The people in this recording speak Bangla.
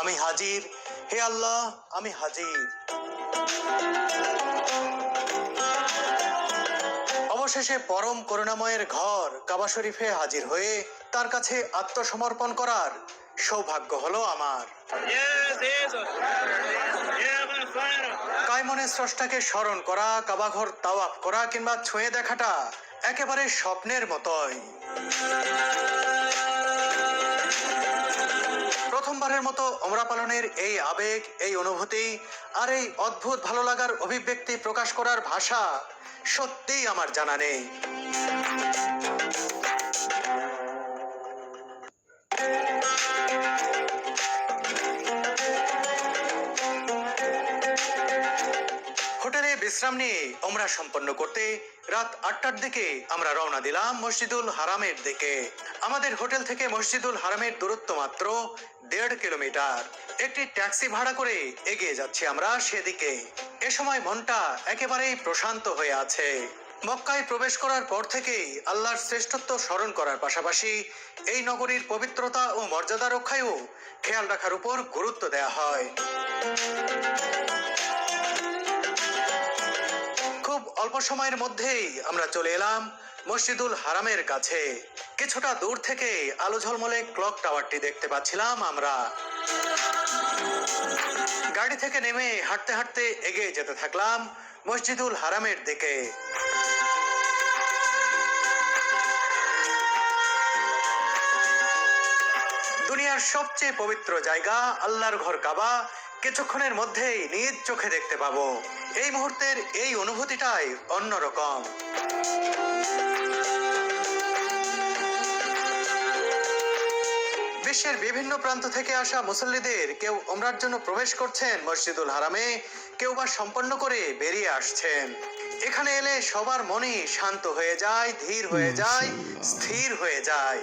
আমি হাজির। হে আল্লাহ আমি হাজির। অবশেষে পরম করুণাময়ের ঘর কাবা শরীফে হাজির হয়ে তার কাছে আত্মসমর্পণ করার সৌভাগ্য হলো আমার. কায়মনে স্রষ্টাকে স্মরণ করা কাবাঘর তাওয়াফ করা কিংবা ছুঁয়ে দেখাটা একেবারে স্বপ্নের মতোই। প্রথমবারের মতো অমরা পালনের এই আবেগ, এই অনুভূতি আর এই অদ্ভুত ভালো লাগার অভিব্যক্তি প্রকাশ করার ভাষা সত্যিই আমার জানা নেই। হোটেলে বিশ্রাম নিয়ে ওমরা সম্পন্ন করতে রাত আটটার দিকে আমরা রওনা দিলাম মসজিদুল হারামের দিকে। আমাদের হোটেল থেকে মসজিদুল হারামের দূরত্ব মাত্র দেড় কিলোমিটার। একটি ট্যাক্সি ভাড়া করে এগিয়ে যাচ্ছি আমরা সেদিকে। এ সময় মনটা একেবারেই প্রশান্ত হয়ে আছে। মক্কায় প্রবেশ করার পর থেকেই আল্লাহর শ্রেষ্ঠত্ব স্মরণ করার পাশাপাশি এই নগরীর পবিত্রতা ও মর্যাদা রক্ষায়ও খেয়াল রাখার উপর গুরুত্ব দেওয়া হয়। অল্প সময়ের মধ্যেই আমরা চলে এলাম মসজিদুল হারামের কাছে। কিছুটা দূর থেকে আলো ঝলমলে ক্লক টাওয়ারটি দেখতে পাচ্ছিলাম আমরা। গাড়ি থেকে নেমে হাঁটতে হাঁটতে এগিয়ে যেতে থাকলাম মসজিদুল হারামের দিকে। দুনিয়ার সবচেয়ে পবিত্র জায়গা আল্লাহর ঘর কাবা। কিছুক্ষণের মধ্যেই নিজ চোখে দেখতে পাবো। এই মুহূর্তের এই অনুভূতিটাই অন্যরকম। বিশ্বের বিভিন্ন প্রান্ত থেকে আসা মুসল্লিদের কেউ ওমরার জন্য প্রবেশ করছেন মসজিদুল হারামে কেউ বা সম্পন্ন করে বেরিয়ে আসছেন। এখানে এলে সবার মনই শান্ত হয়ে যায় ধীর হয়ে যায় স্থির হয়ে যায়।